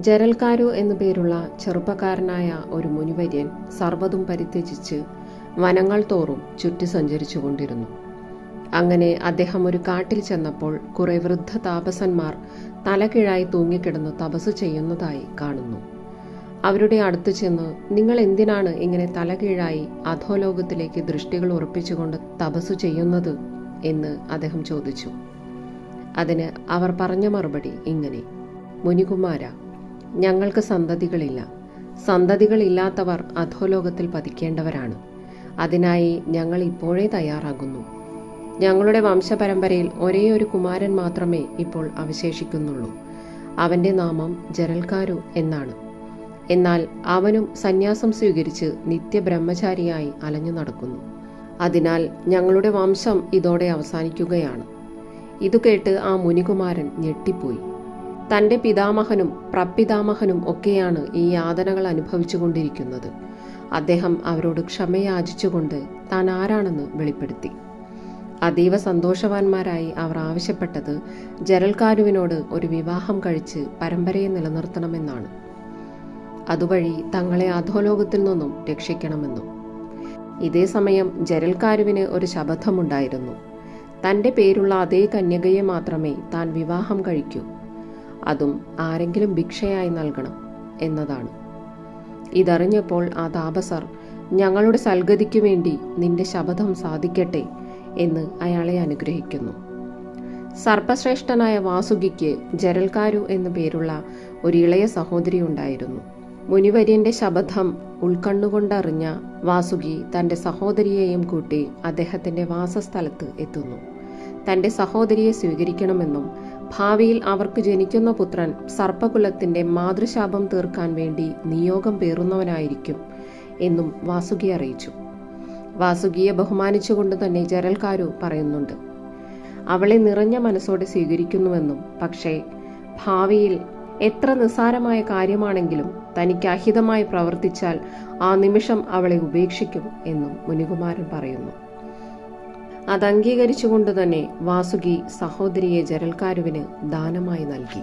ജരൽക്കാരു എന്നു പേരുള്ള ചെറുപ്പക്കാരനായ ഒരു മുനിവര്യൻ സർവതും പരിത്യജിച്ച് വനങ്ങൾ തോറും ചുറ്റി സഞ്ചരിച്ചു കൊണ്ടിരുന്നു അങ്ങനെ അദ്ദേഹം ഒരു കാട്ടിൽ ചെന്നപ്പോൾ കുറെ വൃദ്ധ താപസന്മാർ തലകീഴായി തൂങ്ങിക്കിടന്ന് തപസ് ചെയ്യുന്നതായി കാണുന്നു. അവരുടെ അടുത്ത് ചെന്ന് നിങ്ങൾ എന്തിനാണ് ഇങ്ങനെ തലകീഴായി അധോലോകത്തിലേക്ക് ദൃഷ്ടികൾ ഉറപ്പിച്ചുകൊണ്ട് തപസ് ചെയ്യുന്നത്? എന്ന് അദ്ദേഹം ചോദിച്ചു. അതിന് അവർ പറഞ്ഞ മറുപടി ഇങ്ങനെ മുനികുമാര ഞങ്ങൾക്ക് സന്തതികളില്ല. സന്തതികളില്ലാത്തവർ അധോലോകത്തിൽ പതിക്കേണ്ടവരാണ്. അതിനായി ഞങ്ങൾ ഇപ്പോഴേ തയ്യാറാകുന്നു. ഞങ്ങളുടെ വംശപരമ്പരയിൽ ഒരേ ഒരു കുമാരൻ മാത്രമേ ഇപ്പോൾ അവശേഷിക്കുന്നുള്ളൂ. അവന്റെ നാമം ജരൽക്കാരു എന്നാണ്. എന്നാൽ അവനും സന്യാസം സ്വീകരിച്ച് നിത്യബ്രഹ്മചാരിയായി അലഞ്ഞു നടക്കുന്നു. അതിനാൽ ഞങ്ങളുടെ വംശം ഇതോടെ അവസാനിക്കുകയാണ്. ഇതു കേട്ട് ആ മുനികുമാരൻ ഞെട്ടിപ്പോയി. തന്റെ പിതാമഹനും പ്രപിതാമഹനും ഒക്കെയാണ് ഈ യാതനകൾ അനുഭവിച്ചുകൊണ്ടിരിക്കുന്നത്. അദ്ദേഹം അവരോട് ക്ഷമയാചിച്ചുകൊണ്ട് താൻ ആരാണെന്ന് വെളിപ്പെടുത്തി. അതീവ സന്തോഷവാന്മാരായി അവർ ആവശ്യപ്പെട്ടത് ജരൽക്കാരുവിനോട് ഒരു വിവാഹം കഴിച്ച് പരമ്പരയെ നിലനിർത്തണമെന്നാണ്. അതുവഴി തങ്ങളെ അധോലോകത്തിൽ നിന്നും രക്ഷിക്കണമെന്നും. ഇതേ സമയം ജരൽക്കാരുവിന് ഒരു ശബദമുണ്ടായിരുന്നു തന്റെ പേരുള്ള അതേ കന്യകയെ മാത്രമേ താൻ വിവാഹം കഴിക്കൂ അതും ആരെങ്കിലും ഭിക്ഷയായി നൽകണം എന്നതാണ്. ഇതറിഞ്ഞപ്പോൾ ആ താപസർ ഞങ്ങളുടെ സൽഗതിക്കു വേണ്ടി നിന്റെ ശപഥം സാധിക്കട്ടെ എന്ന് അയാളെ അനുഗ്രഹിക്കുന്നു. സർപ്പശ്രേഷ്ഠനായ വാസുകിക്ക് ജരൽകാരു എന്നു പേരുള്ള ഒരു ഇളയ സഹോദരി ഉണ്ടായിരുന്നു. മുനിവര്യന്റെ ശബദം ഉൾക്കണ്ണുകൊണ്ടറിഞ്ഞ വാസുകി തന്റെ സഹോദരിയെയും കൂട്ടി അദ്ദേഹത്തിന്റെ വാസസ്ഥലത്ത് എത്തുന്നു. തന്റെ സഹോദരിയെ സ്വീകരിക്കണമെന്നും ഭാവിയിൽ അവർക്ക് ജനിക്കുന്ന പുത്രൻ സർപ്പകുലത്തിന്റെ മാതൃശാപം തീർക്കാൻ വേണ്ടി നിയോഗം പേറുന്നവനായിരിക്കും എന്നും വാസുകി അറിയിച്ചു. വാസുകിയെ ബഹുമാനിച്ചുകൊണ്ട് തന്നെ ജരൽക്കാരു പറയുന്നുണ്ട് അവളെ നിറഞ്ഞ മനസ്സോടെ സ്വീകരിക്കുന്നുവെന്നും പക്ഷേ ഭാവിയിൽ എത്ര നിസ്സാരമായ കാര്യമാണെങ്കിലും തനിക്ക് അഹിതമായി പ്രവർത്തിച്ചാൽ ആ നിമിഷം അവളെ ഉപേക്ഷിക്കും എന്നും മുനികുമാരൻ പറയുന്നു. അത് അംഗീകരിച്ചുകൊണ്ട് തന്നെ വാസുകി സഹോദരിയെ ജരൽക്കാരുവിന് ദാനമായി നൽകി.